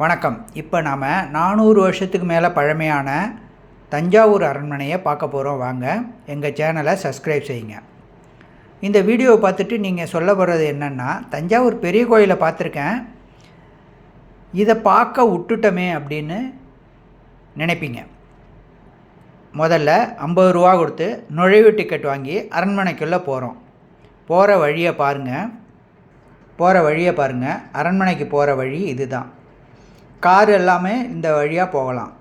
வணக்கம். இப்போ நாம் நானூறு வருஷத்துக்கு மேலே பழமையான தஞ்சாவூர் அரண்மனையை பார்க்க போகிறோம் வாங்க. எங்கள் சேனலை சப்ஸ்கிரைப் செய்யுங்க. இந்த வீடியோவை பார்த்துட்டு நீங்கள் சொல்ல போகிறது என்னென்னா தஞ்சாவூர் பெரிய கோயிலை பார்த்துருக்கேன். இதை பார்க்க விட்டுட்டோமே அப்படின்னு நினைப்பீங்க. முதல்ல ஐம்பது ரூபா கொடுத்து நுழைவு டிக்கெட் வாங்கி அரண்மனைக்குள்ளே போகிறோம் போகிற வழியை பாருங்கள் போகிற வழியை பாருங்கள் அரண்மனைக்கு போகிற வழி இதுதான். கார் எல்லாமே இந்த வழியாக போகலாம்.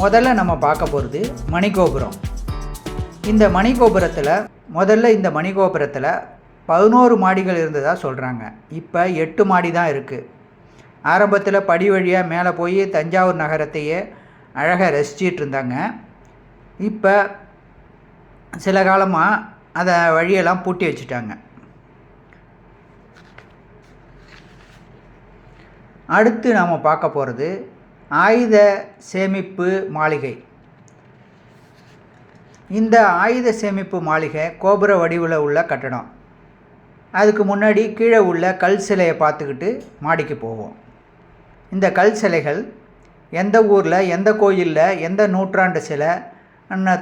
முதல்ல நம்ம பார்க்க போகிறது மணிகோபுரம். இந்த மணிகோபுரத்தில் முதல்ல இந்த மணிகோபுரத்தில் பதினோரு மாடிகள் இருந்ததாக சொல்கிறாங்க இப்போ எட்டு மாடி தான் இருக்குது ஆரம்பத்தில் படி வழியாக மேலே போய் தஞ்சாவூர் நகரத்தையே அழகாக ரசிச்சிட்டு இருந்தாங்க. இப்போ சில காலமாக அதை வழியெல்லாம் பூட்டி வச்சுட்டாங்க. அடுத்து நாம் பார்க்க போகிறது ஆயுத சேமிப்பு மாளிகை. இந்த ஆயுத சேமிப்பு மாளிகை கோபுர வடிவில் உள்ள கட்டடம். அதுக்கு முன்னாடி கீழே உள்ள கல் சிலையை பார்த்துக்கிட்டு மாடிக்கு போவோம். இந்த கல் சிலைகள் எந்த ஊரில் எந்த கோயிலில் எந்த நூற்றாண்டு சிலை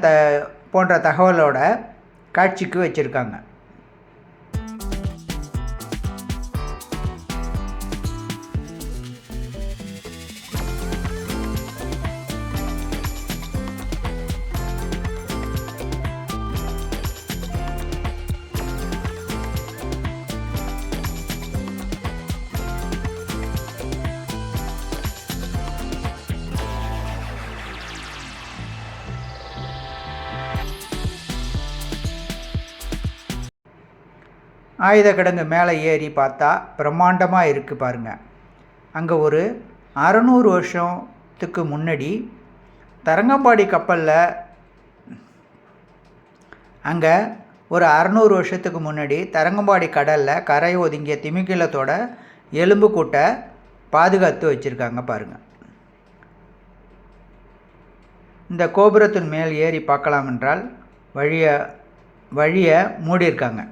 த போன்ற தகவலோட காட்சிக்கு வச்சுருக்காங்க. ஆயுத கிடங்கு மேலே ஏறி பார்த்தா பிரம்மாண்டமாக இருக்குது பாருங்கள் அங்கே ஒரு அறநூறு வருஷத்துக்கு முன்னாடி தரங்கம்பாடி கப்பலில் அங்கே ஒரு அறநூறு வருஷத்துக்கு முன்னாடி தரங்கம்பாடி கடலில் கரை ஒதுங்கிய திமிங்கிலத்தோட எலும்பு கூட்டை பாதுகாத்து வச்சுருக்காங்க பாருங்கள் இந்த கோபுரத்தின் மேல் ஏறி பார்க்கலாம் என்றால் வழியை வழியை மூடியிருக்காங்க.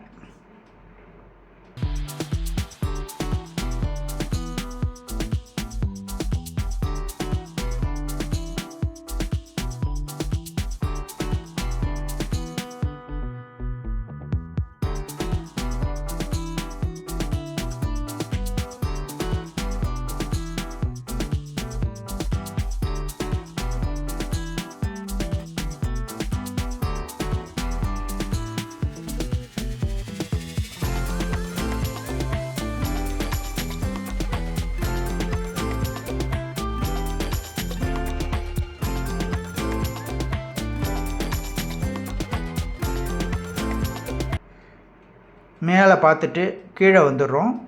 மேலே பார்த்துட்டு கீழே வந்துடுறோம்.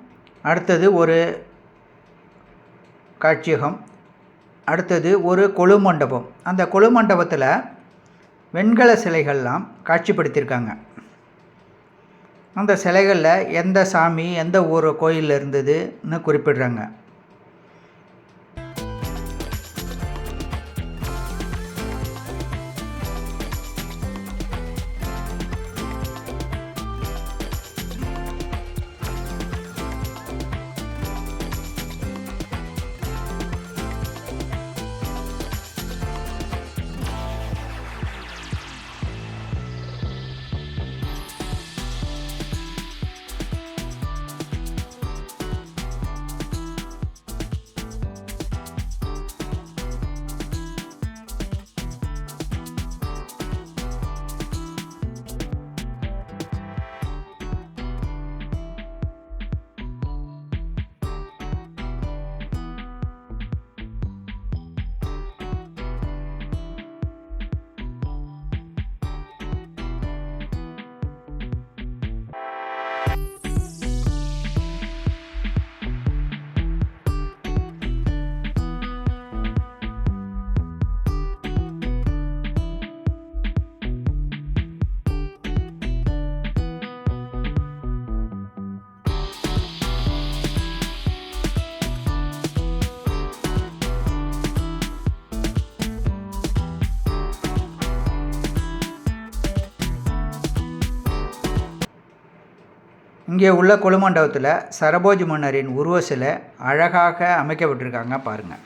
அடுத்தது ஒரு காட்சியகம். அடுத்தது ஒரு கொலு மண்டபம். அந்த கொலு மண்டபத்தில் வெண்கல சிலைகள்லாம் காட்சிப்படுத்தியிருக்காங்க. அந்த சிலைகளில் எந்த சாமி எந்த ஊர் கோயிலில் இருந்ததுன்னு குறிப்பிடுறாங்க. இங்கே உள்ள கொலுமண்டபத்தில் சரபோஜி மன்னரின் உருவ சிலை அழகாக அமைக்கப்பட்டிருக்காங்க பாருங்கள்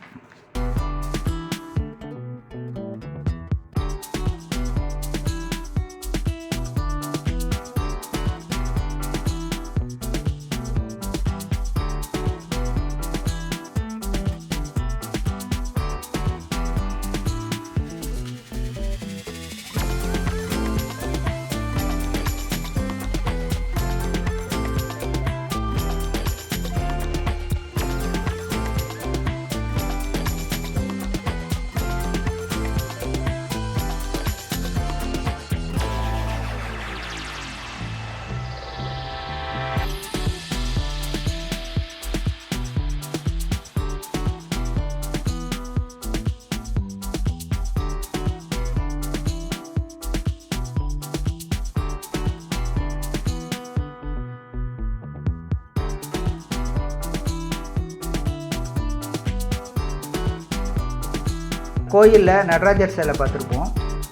கோயிலில் நடராஜர் சிலை பார்த்துருப்போம்.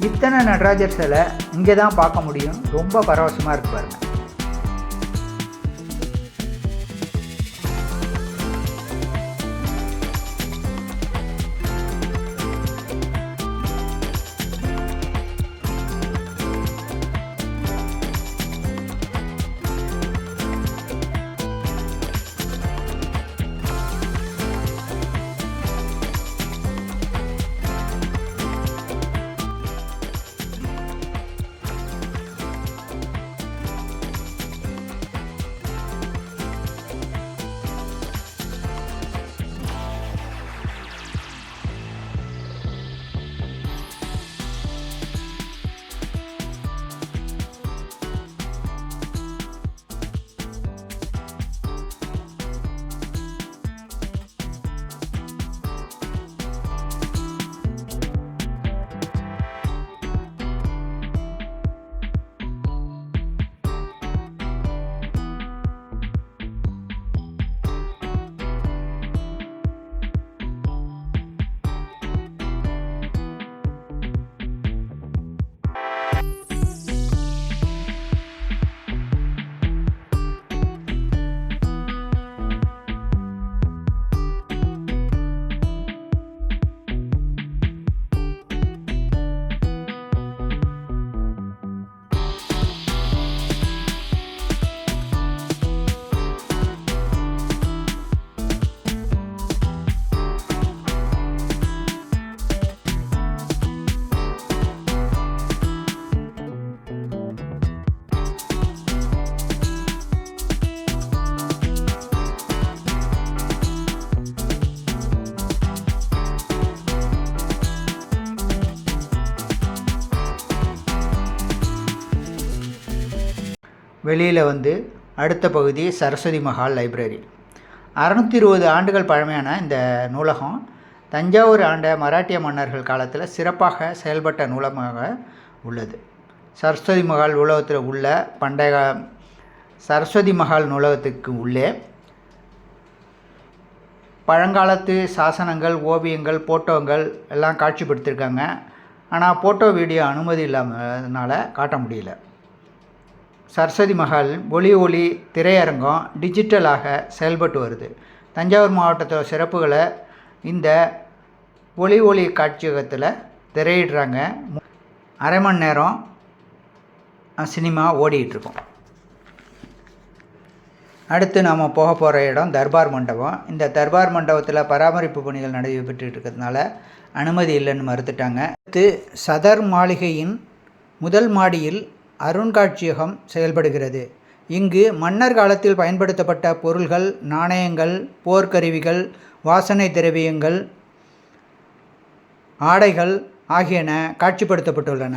இத்தனை நடராஜர் சிலை இங்கே தான் பார்க்க முடியும். ரொம்ப பரவசமாக இருக்கு பாருங்கள் வெளியில் வந்து அடுத்த பகுதி சரஸ்வதி மஹால் லைப்ரரி. அறநூற்றி இருபது ஆண்டுகள் பழமையான இந்த நூலகம் தஞ்சாவூர் ஆண்ட மராட்டிய மன்னர்கள் காலத்தில் சிறப்பாக செயல்பட்ட நூலகமாக உள்ளது. சரஸ்வதி மஹால் நூலகத்தில் உள்ள பண்டைய சரஸ்வதி மஹால் நூலகத்துக்கு உள்ளே பழங்காலத்து சாசனங்கள் ஓவியங்கள் போட்டோங்கள் எல்லாம் காட்சிப்படுத்தியிருக்காங்க ஆனால் ஃபோட்டோ வீடியோ அனுமதி இல்லாமனால காட்ட முடியல. சரஸ்வதி மஹால் ஒளி ஒளி திரையரங்கம் டிஜிட்டலாக செயல்பட்டு வருது. தஞ்சாவூர் மாவட்டத்தோட சிறப்புகளை இந்த ஒளி ஒளி காட்சியகத்தில் திரையிடுறாங்க. அரை மணி நேரம் சினிமா ஓடிட்டுருக்கோம் அடுத்து நாம் போக போகிற இடம் தர்பார் மண்டபம். இந்த தர்பார் மண்டபத்தில் பராமரிப்பு பணிகள் நடைபெற்று இருக்கிறதுனால அனுமதி இல்லைன்னு மறுத்துட்டாங்க. அடுத்து சதர் மாளிகையின் முதல் மாடியில் அருங்காட்சியகம் செயல்படுகிறது. இங்கு மன்னர் காலத்தில் பயன்படுத்தப்பட்ட பொருள்கள் நாணயங்கள் போர்க்கருவிகள் வாசனை திரவியங்கள் ஆடைகள் ஆகியன காட்சிப்படுத்தப்பட்டுள்ளன.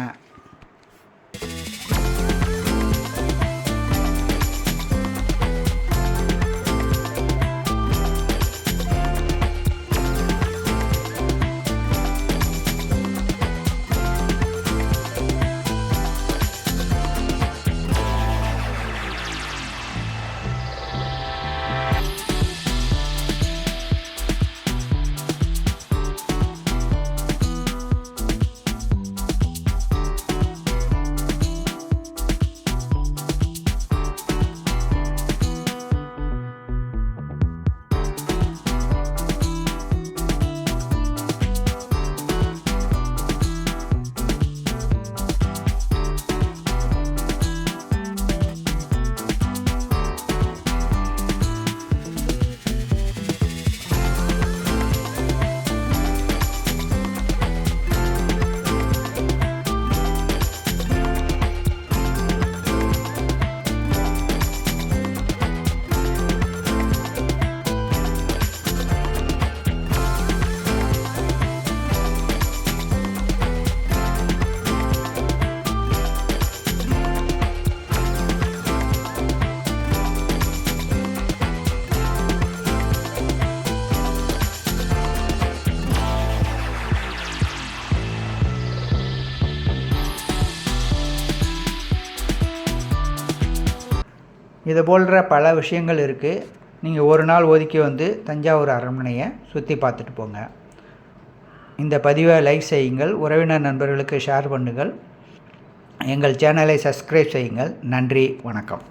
இது போன்ற பல விஷயங்கள் இருக்குது நீங்கள் ஒரு நாள் ஒதுக்கி வந்து தஞ்சாவூர் அரண்மனையை சுற்றி பார்த்துட்டு போங்க. இந்த பதிவை லைக் செய்யுங்கள். உறவினர் நண்பர்களுக்கு ஷேர் பண்ணுங்கள். எங்கள் சேனலை சப்ஸ்கிரைப் செய்யுங்கள். நன்றி. வணக்கம்.